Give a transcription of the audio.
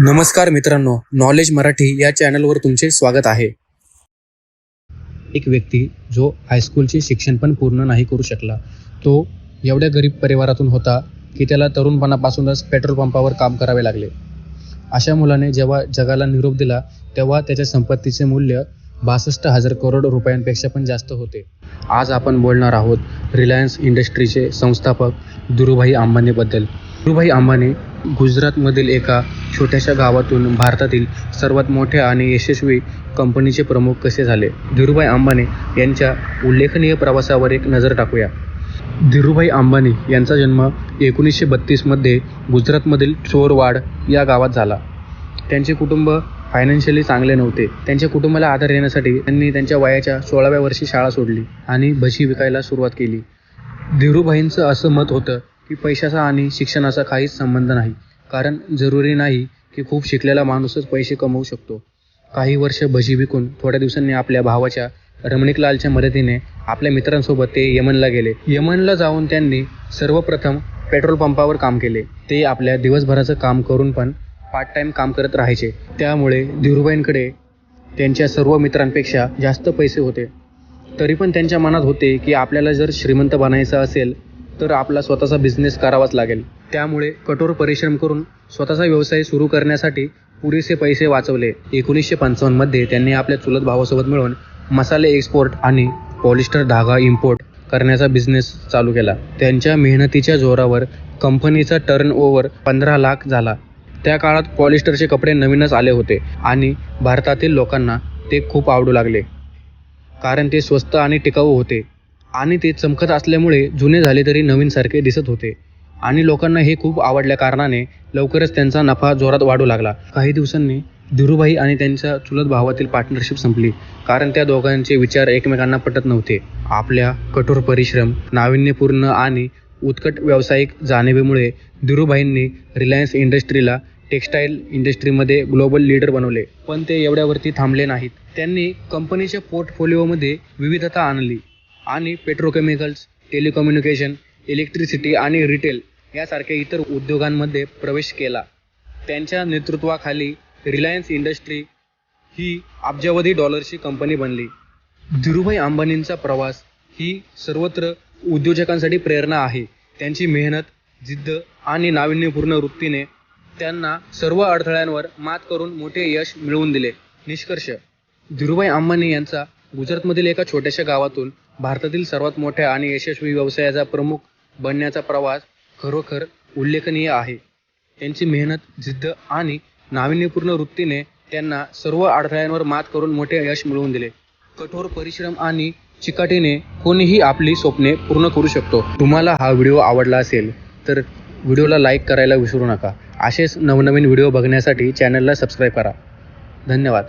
नमस्कार मित्रांनो नॉलेज मराठी या चॅनलवर तुमचे स्वागत आहे. एक व्यक्ती जो हायस्कूलचे शिक्षण पण पूर्ण नाही करू शकला तो एवढ्या गरीब परिवारातून होता की त्याला तरुणपणापासूनच पेट्रोल पंपावर काम करावे लागले. अशा मुलाने जेव्हा जगाला निरोप दिला तेव्हा त्याच्या संपत्तीचे मूल्य बासष्ट हजार करोड रुपयांपेक्षा पण जास्त होते. आज आपण बोलणार आहोत रिलायन्स इंडस्ट्रीचे संस्थापक दुरुभाई अंबानीबद्दल. धीरूभाई अंबानी गुजरातमधील एका छोट्याशा गावातून भारतातील सर्वात मोठ्या आणि यशस्वी कंपनीचे प्रमुख कसे झाले? धीरूभाई अंबानी यांच्या उल्लेखनीय प्रवासावर एक नजर टाकूया. धीरूभाई अंबानी यांचा जन्म एकोणीसशे बत्तीसमध्ये गुजरातमधील चोरवाड या गावात झाला. त्यांचे कुटुंब फायनान्शियली चांगले नव्हते. त्यांच्या कुटुंबाला आधार देण्यासाठी त्यांनी त्यांच्या वयाच्या सोळाव्या वर्षी शाळा सोडली आणि भजी विकायला सुरुवात केली. धीरूभाईंचं असं मत होतं की पैशाचा आणि शिक्षणाचा काहीच संबंध नाही. कारण जरुरी नाही की खूप शिकलेला माणूसच पैसे कमवू शकतो. काही वर्ष भजी विकून थोड्या दिवसांनी आपल्या भावाच्या रमणिकलालच्या मदतीने आपल्या मित्रांसोबत ते यमनला गेले. यमनला जाऊन त्यांनी सर्वप्रथम पेट्रोल पंपावर काम केले. ते आपल्या दिवसभराचं काम करून पण पार्ट टाइम काम करत राहायचे. त्यामुळे धीरूबाईंकडे त्यांच्या सर्व मित्रांपेक्षा जास्त पैसे होते. तरी पण त्यांच्या मनात होते की आपल्याला जर श्रीमंत बनायचं असेल तर आपला स्वतःचा बिझनेस करावाच लागेल. त्यामुळे कठोर परिश्रम करून स्वतःचा व्यवसाय सुरू करण्यासाठी पुरेसे पैसे वाचवले. एकोणीसशे पंचावन्नमध्ये त्यांनी आपल्या चुलत भावासोबत मिळून मसाले एक्सपोर्ट आणि पॉलिस्टर धागा इम्पोर्ट करण्याचा बिझनेस चालू केला. त्यांच्या मेहनतीच्या जोरावर कंपनीचा टर्न ओव्हर पंधरा लाख झाला. त्या काळात पॉलिस्टरचे कपडे नवीनच आले होते आणि भारतातील लोकांना ते खूप आवडू लागले. कारण ते स्वस्त आणि टिकाऊ होते. आणि ते चमकत असल्यामुळे जुने झाले तरी नवीनसारखे दिसत होते. आणि लोकांना हे खूप आवडल्या कारणाने लवकरच त्यांचा नफा जोरात वाढू लागला. काही दिवसांनी धीरूभाई आणि त्यांच्या चुलत भावातील पार्टनरशिप संपली. कारण त्या दोघांचे विचार एकमेकांना पटत नव्हते. आपल्या कठोर परिश्रम नाविन्यपूर्ण आणि उत्कट व्यावसायिक जाणीवेमुळे धीरूभाईंनी रिलायन्स इंडस्ट्रीला टेक्स्टाईल इंडस्ट्रीमध्ये ग्लोबल लीडर बनवले. पण ते एवढ्यावरती थांबले नाहीत. त्यांनी कंपनीच्या पोर्टफोलिओमध्ये विविधता आणली. आणि पेट्रोकेमिकल्स टेलिकम्युनिकेशन इलेक्ट्रिसिटी आणि रिटेल यासारख्या इतर उद्योगांमध्ये प्रवेश केला. त्यांच्या नेतृत्वाखाली रिलायन्स इंडस्ट्री ही अब्जावधी डॉलरची कंपनी बनली. धीरूभाई अंबानींचा प्रवास ही सर्वत्र उद्योजकांसाठी प्रेरणा आहे. त्यांची मेहनत जिद्द आणि नाविन्यपूर्ण वृत्तीने त्यांना सर्व अडथळ्यांवर मात करून मोठे यश मिळवून दिले. निष्कर्ष धीरुभाई अंबानी यांचा गुजरातमधील एका छोट्याशा गावातून भारतातील सर्वात मोठ्या आणि यशस्वी व्यवसायाचा प्रमुख बनण्याचा प्रवास खरोखर उल्लेखनीय आहे. त्यांची मेहनत जिद्द आणि नाविन्यपूर्ण वृत्तीने त्यांना सर्व अडथळ्यांवर मात करून मोठे यश मिळवून दिले. कठोर परिश्रम आणि चिकाटीने कोणीही आपली स्वप्ने पूर्ण करू शकतो. तुम्हाला हा व्हिडिओ आवडला असेल तर व्हिडिओला लाईक करायला विसरू नका. असेच नवनवीन व्हिडिओ बघण्यासाठी चॅनलला सबस्क्राईब करा. धन्यवाद.